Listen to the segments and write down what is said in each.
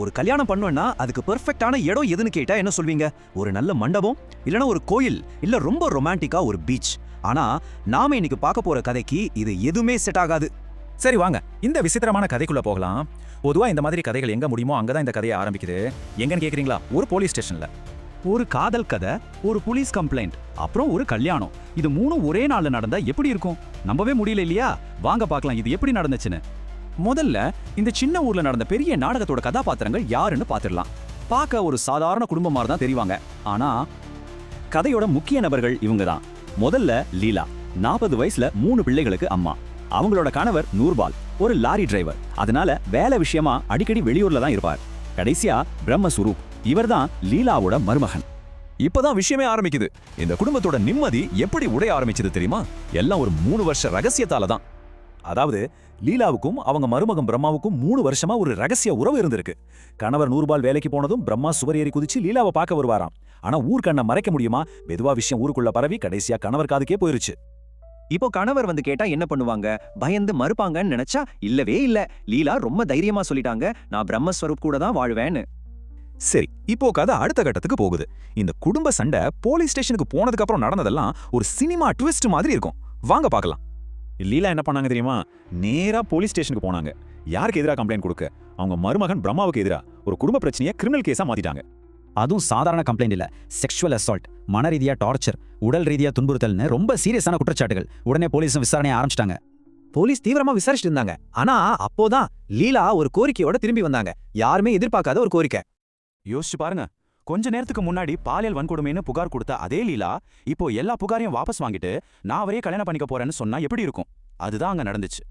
ஒரு கல்யாணம் பண்ணுவேன்னா அதுக்கு பெர்ஃபெக்ட்டான இடம் எதுன்னு கேட்டா என்ன சொல்வீங்க? ஒரு நல்ல மண்டபம் இல்லனா ஒரு கோயில் இல்ல ரொம்ப ரொமான்டிக்கா ஒரு பீச் ஆனா நாம இன்னைக்கு பார்க்க போற கதைக்கு இது எதுவுமே செட் ஆகாது. சரி வாங்க. இந்த விசித்திரமான கதைக்குள்ள போகலாம். பொதுவா இந்த மாதிரி கதைகள் எங்க முடியுமோ அங்கதான் இந்த கதையை ஆரம்பிக்குது. எங்கன்னு கேக்குறீங்களா? ஒரு போலீஸ் ஸ்டேஷன்ல ஒரு காதல் கதை ஒரு போலீஸ் கம்ப்ளைண்ட் அப்புறம் ஒரு கல்யாணம். இது மூணும் ஒரே நாள்ல நடந்தா எப்படி இருக்கும்? நம்பவே முடியல இல்லையா? வாங்க பார்க்கலாம். இது எப்படி நடந்துச்சுன்னு. முதல்ல இந்த சின்ன ஊர்ல நடந்த பெரிய நாடகத்தோட கதாபாத்திரங்கள் யாருன்னு பார்த்துடலாம். பார்க்க ஒரு சாதாரண குடும்பம் தான் தெரிவாங்க. ஆனா கதையோட முக்கிய நபர்கள் இவங்க தான் முதல்ல லீலா நாற்பது வயசுல மூணு பிள்ளைகளுக்கு அம்மா. அவங்களோட கணவர் நூர்பால் ஒரு லாரி டிரைவர். அதனால வேலை விஷயமா அடிக்கடி வெளியூர்ல தான் இருப்பார். கடைசியா பிரம்மஸ்வரூப் இவர்தான் லீலாவோட மருமகன். இப்பதான் விஷயமே ஆரம்பிக்குது. இந்த குடும்பத்தோட நிம்மதி எப்படி உடைய ஆரம்பிச்சது தெரியுமா? எல்லாம் ஒரு மூணு வருஷ ரகசியத்தால தான். அதாவது லீலாவுக்கும் அவங்க மருமகன் பிரம்மாவுக்கும் மூணு வருஷமா ஒரு ரகசிய உறவு இருந்திருக்கு. கணவர் நூறுபால் வேலைக்கு போனதும் பிரம்மா சுவர் ஏறி குதிச்சு லீலாவை பார்க்க வருவாராம். ஆனா ஊர் கண்ணை மறைக்க முடியுமா? மெதுவா விஷயம் ஊருக்குள்ள பரவி கடைசியா கணவர் காதுக்கே போயிருச்சு. இப்போ கணவர் வந்து கேட்டா என்ன பண்ணுவாங்க? பயந்து மறுப்பாங்கன்னு நினைச்சா இல்லவே இல்ல. லீலா ரொம்ப தைரியமா சொல்லிட்டாங்க. நான் பிரம்மஸ்வரூப் கூட தான் வாழ்வேன்னு. சரி இப்போ கதை அடுத்த கட்டத்துக்கு போகுது. இந்த குடும்ப சண்டை போலீஸ் ஸ்டேஷனுக்கு போனதுக்கு அப்புறம் நடந்ததெல்லாம் ஒரு சினிமா ட்விஸ்ட் மாதிரி இருக்கும். வாங்க பார்க்கலாம். லீலா என்ன பண்ணாங்க தெரியுமா? நேரா போலீஸ் ஸ்டேஷனுக்கு போனாங்க. யாருக்கு எதிராக கம்ப்ளைண்ட் கொடுக்க? அவங்க மருமகன் பிரம்மாவுக்கு எதிராக ஒரு குடும்ப பிரச்சனையை கிரிமினல் கேஸா மாத்திட்டாங்க. அதுவும் சாதாரண கம்ப்ளைண்ட் இல்ல. செக்ஷுவல் அசால்ட் மன ரீதியா டார்ச்சர் உடல் ரீதியா துன்புறுத்தல்னு ரொம்ப சீரியஸான குற்றச்சாட்டுகள். உடனே போலீஸும் விசாரணையை ஆரம்பிச்சிட்டாங்க. போலீஸ் தீவிரமா விசாரிச்சுட்டு இருந்தாங்க. ஆனா அப்போதான் லீலா ஒரு கோரிக்கையோட திரும்பி வந்தாங்க. யாருமே எதிர்பார்க்காத ஒரு கோரிக்கை. யோசிச்சு பாருங்க. கொஞ்ச நேரத்துக்கு முன்னாடி பாலியல் வன்கொடுமைன்னு புகார் கொடுத்த அதே லீலா இப்போ எல்லா புகாரையும் வாபஸ் வாங்கிட்டு நான் அவரே கல்யாணம் பண்ணிக்க போறேன்னு சொன்னா எப்படி இருக்கும்? அதுதான் அங்க நடந்துச்சு.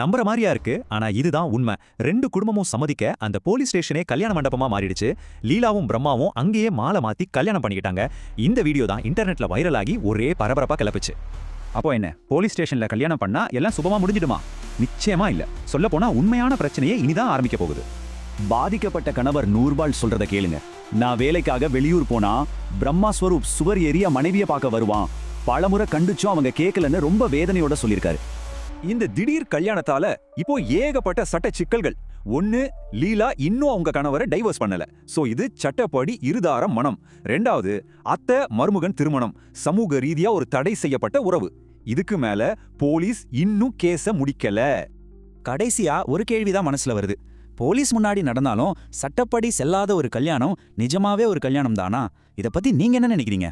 நம்புற மாதிரியா இருக்கு ஆனா இதுதான் உண்மை. ரெண்டு குடும்பமும் சம்மதிக்க அந்த போலீஸ் ஸ்டேஷனே கல்யாண மண்டபமா மாறிடுச்சு. லீலாவும் பிரம்மாவும் அங்கேயே மாலை மாத்தி கல்யாணம் பண்ணிக்கிட்டாங்க. இந்த வீடியோ தான் இன்டர்நெட்ல வைரல் ஆகி ஒரே பரபரப்பா கிளப்புச்சு. அப்போ என்ன போலீஸ் ஸ்டேஷன்ல கல்யாணம் பண்ணா எல்லாம் சுபமா முடிஞ்சிடுமா? நிச்சயமா இல்ல. சொல்ல போனா உண்மையான பிரச்சனையே இனிதான் ஆரம்பிக்க போகுது. பாதிக்கப்பட்ட கணவர் நூர்பால் சொல்றதை கேளுங்க. நான் வேலைக்காக வெளியூர் போனா பிரம்மா ஸ்வரூப் சுவர் ஏறிய மனைவிய பார்க்க வருவான். பலமுறை கண்டுச்சும் அவங்க கேட்கலன்னு ரொம்ப வேதனையோட சொல்லியிருக்காரு. இந்த திடீர் கல்யாணத்தால இப்போ ஏகப்பட்ட சட்ட சிக்கல்கள். ஒன்னு லீலா இன்னும் அவங்க கணவரை டைவர்ஸ் பண்ணல. சோ இது சட்டப்படி இருதார மனம். ரெண்டாவது அத்தை மருமகன் திருமணம். சமூக ரீதியா ஒரு தடை செய்யப்பட்ட உறவு. இதுக்கு மேல போலீஸ் இன்னும் கேஸ முடிக்கல. கடைசியா ஒரு கேள்விதான் மனசுல வருது. போலீஸ் முன்னாடி நடந்தாலும் சட்டப்படி செல்லாத ஒரு கல்யாணம் நிஜமாவே ஒரு கல்யாணம் தானா? இத பத்தி நீங்க என்ன நினைக்கிறீங்க?